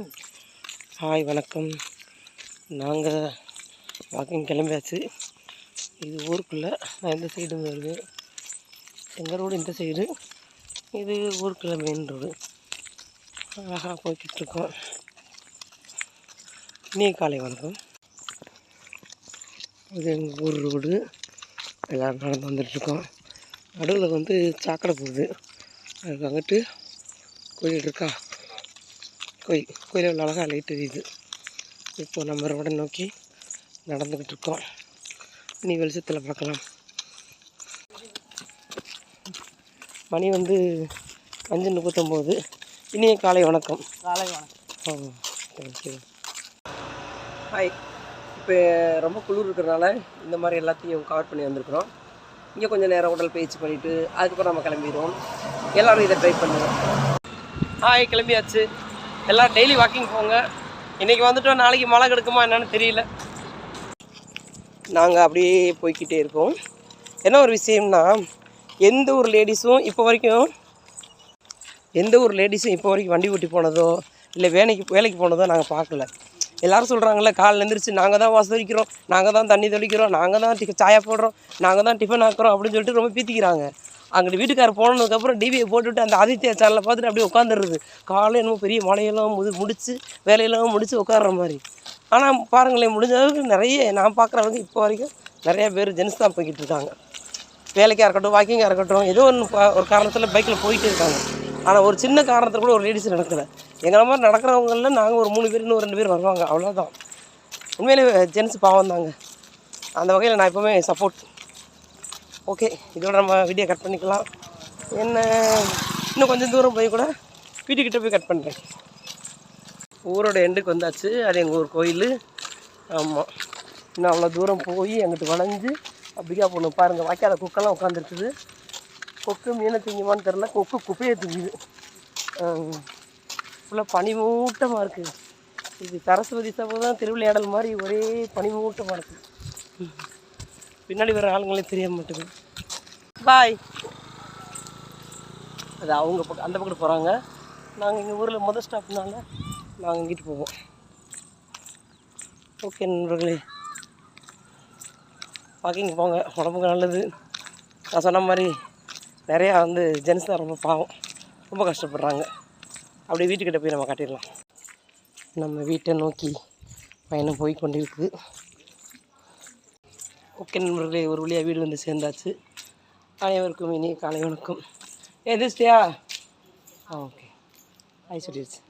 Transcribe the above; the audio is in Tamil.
ஹாய் வணக்கம். நாங்கள் வாக்கிங் கிளம்பியாச்சு. இது ஊருக்குள்ளே நான் இந்த சைடு வருது. எங்கள் ரோடு இந்த சைடு இது ஊருக்குள்ளே மெயின் ரோடு அழகாக போய்கிட்டுருக்கோம் நீ காலை வணக்கம். இது எங்கள் ஊர் ரோடு எல்லோரும் நடந்து வந்துட்டுருக்கோம் நடுவில் வந்து சாக்கடை போகுது. அதுக்கு வந்துட்டு கோயில் இருக்கா? கோயில் கோயில் எவ்வளோ அழகாக லைட் எரியுது. இப்போ நம்ம ரோடை நோக்கி நடந்துக்கிட்டு இருக்கோம். இனி வெளிச்சத்தில் பார்க்கலாம். மணி வந்து அஞ்சு முப்பத்தொம்போது. இனிய காலை வணக்கம். காலை வணக்கம். ஆ தேங்க்யூ ஹாய் இப்போ ரொம்ப குளிர் இருக்கிறனால இந்த மாதிரி எல்லாத்தையும் கவர் பண்ணி வந்திருக்கிறோம். இங்கே கொஞ்சம் நேரம் உடல் பயிற்சி பண்ணிவிட்டு அதுக்கப்புறம் நம்ம கிளம்பிடுவோம். எல்லோரும் இதை ட்ரை பண்ணுவோம் ஹாய் கிளம்பியாச்சு. எல்லாம் டெய்லி வாக்கிங் போங்க. இன்றைக்கி வந்துட்டோம் நாளைக்கு மழை கெடுக்குமா என்னன்னு தெரியல. நாங்கள் அப்படியே போய்க்கிட்டே இருக்கோம். என்ன ஒரு விஷயம்னா எந்த ஒரு லேடிஸும் இப்போ வரைக்கும் எந்த ஒரு லேடிஸும் இப்போ வரைக்கும் வண்டி ஓட்டி போனதோ இல்லை வேலைக்கு வேலைக்கு போனதோ நாங்கள் பார்க்கல. எல்லோரும் சொல்கிறாங்களே காலைல எழுந்திரிச்சு நாங்கள் தான் வாசல் தெளிக்கிறோம் நாங்கள் தான் தண்ணி தெளிக்கிறோம் நாங்கள் தான் டிஃபன் சாயா போடுறோம் நாங்கள் தான் டிஃபன் ஆக்குறோம் அப்படின்னு சொல்லிட்டு ரொம்ப பீத்திக்கிறாங்க. அங்கிட்டு வீட்டுக்காரர் போனதுக்கப்புறம் டிவியை போட்டுவிட்டு அந்த ஆதித்யா சேனலை பார்த்துட்டு அப்படியே உட்காந்துருது காலையில் என்னமோ பெரிய மலையெல்லாம் முது முடிச்சு வேலையெல்லாம் முடிச்சு உட்காடுற மாதிரி. ஆனால் பாருங்களேன் முடிஞ்ச அளவுக்கு நிறைய நான் பார்க்குற அளவுக்கு இப்போ வரைக்கும் நிறைய பேர் ஜென்ஸ் தான் போய்கிட்டு இருக்காங்க. வேலைக்காக இருக்கட்டும் வாக்கிங்காக இருக்கட்டும் ஏதோ ஒன்று ஒரு காரணத்தில் பைக்கில் போயிட்டு இருக்காங்க. ஆனால் ஒரு சின்ன காரணத்தில் கூட ஒரு லேடிஸ் நடக்கலை. எங்களை மாதிரி நடக்கிறவங்களில் நாங்கள் ஒரு மூணு பேர் இன்னும் ரெண்டு பேர் வருவாங்க அவ்வளோதான் உண்மையிலே ஜென்ஸ் பாவம் தாங்க. அந்த வகையில் நான் எப்போவுமே சப்போர்ட் ஓகே இதோட நம்ம வீடியோ கட் பண்ணிக்கலாம். என்ன இன்னும் கொஞ்சம் தூரம் போய் கூட வீட்டுக்கிட்ட போய் கட் பண்ணுறேன் ஊரோட எண்டுக்கு வந்தாச்சு. அது எங்கள் ஊர் கோயில். ஆமாம் இன்னும் அவ்வளோ தூரம் போய் அங்கிட்டு வளைஞ்சு அப்படிக்கா போகணும் பாருங்கள் வாய்க்கால குக்கெல்லாம் உட்காந்துருக்குது கொக்கு மீனை திங்குமான்னு தெரில கொக்கு குப்பையை திங்குது. ஃபுல்லாக பனிமூட்டமாக இருக்குது இது சரஸ்வதி சபை தான் திருவிளையாடல் மாதிரி ஒரே பனிமூட்டமாக இருக்குது பின்னாடி வர ஆளுங்களே தெரிய மாட்டேங்குது. பாய். அது அவங்க பக்கம் அந்த பக்கம் போகிறாங்க நாங்கள் எங்கள் ஊரில் முதல் ஸ்டாப்னால நாங்கள் இங்கிட்டு போவோம். ஓகே நண்பர்களே. வாக்கிங் போங்க. உடம்புக்கு நல்லது. நான் சொன்ன மாதிரி நிறையா வந்து ஜென்ஸ் தான் ரொம்ப பாவம். ரொம்ப கஷ்டப்படுறாங்க. அப்படியே வீட்டுக்கிட்ட போய் நம்ம காட்டிடலாம். நம்ம வீட்டை நோக்கி பயணம் போய் கொண்டு இருக்குது ஓகே நண்பர்களே ஒரு வழியாக வீடு வந்து சேர்ந்தாச்சு. அனைவருக்கும் இனி காலை வணக்கம். ஏ எதிர்ச்சியா ஆ ஓகே. ஐ சொல்லிடுச்சு